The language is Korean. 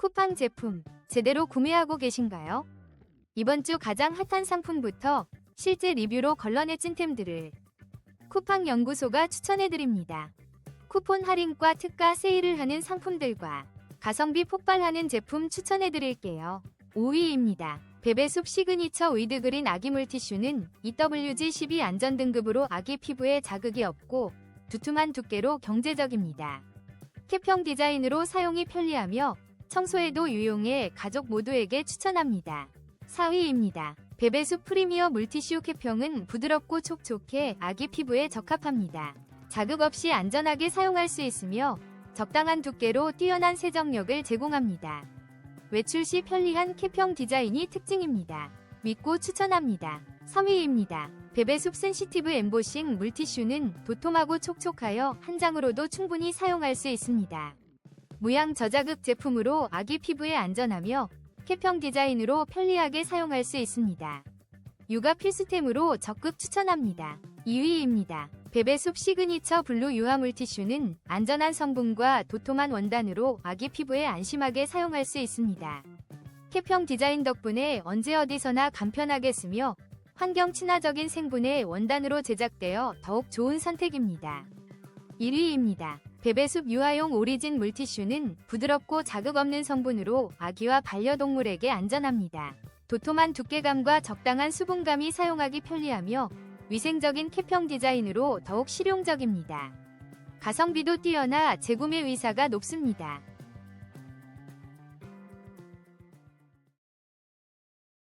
쿠팡 제품 제대로 구매하고 계신가요? 이번 주 가장 핫한 상품부터 실제 리뷰로 걸러내 찐템들을 쿠팡 연구소가 추천해드립니다. 쿠폰 할인과 특가 세일을 하는 상품들과 가성비 폭발하는 제품 추천해드릴게요. 5위입니다. 베베숲 시그니처 위드그린 아기 물티슈는 EWG12 안전등급으로 아기 피부에 자극이 없고 두툼한 두께로 경제적입니다. 캡형 디자인으로 사용이 편리하며 청소에도 유용해 가족 모두에게 추천합니다. 4위입니다. 베베숲 프리미어 물티슈 캡형은 부드럽고 촉촉해 아기 피부에 적합합니다. 자극 없이 안전하게 사용할 수 있으며 적당한 두께로 뛰어난 세정력을 제공합니다. 외출 시 편리한 캡형 디자인이 특징입니다. 믿고 추천합니다. 3위입니다. 베베숲 센시티브 엠보싱 물티슈는 도톰하고 촉촉하여 한 장으로도 충분히 사용할 수 있습니다. 무양 저자극 제품으로 아기 피부에 안전하며 캡형 디자인으로 편리하게 사용할 수 있습니다. 육아 필수템으로 적극 추천합니다. 2위입니다. 베베숲 시그니처 블루 유화 물티슈는 안전한 성분과 도톰한 원단으로 아기 피부에 안심하게 사용할 수 있습니다. 캡형 디자인 덕분에 언제 어디서나 간편하게 쓰며 환경 친화적인 생분의 원단으로 제작되어 더욱 좋은 선택입니다. 1위입니다. 베베숲 유아용 오리진 물티슈는 부드럽고 자극 없는 성분으로 아기와 반려동물에게 안전합니다. 도톰한 두께감과 적당한 수분감이 사용하기 편리하며 위생적인 캡형 디자인으로 더욱 실용적입니다. 가성비도 뛰어나 재구매 의사가 높습니다.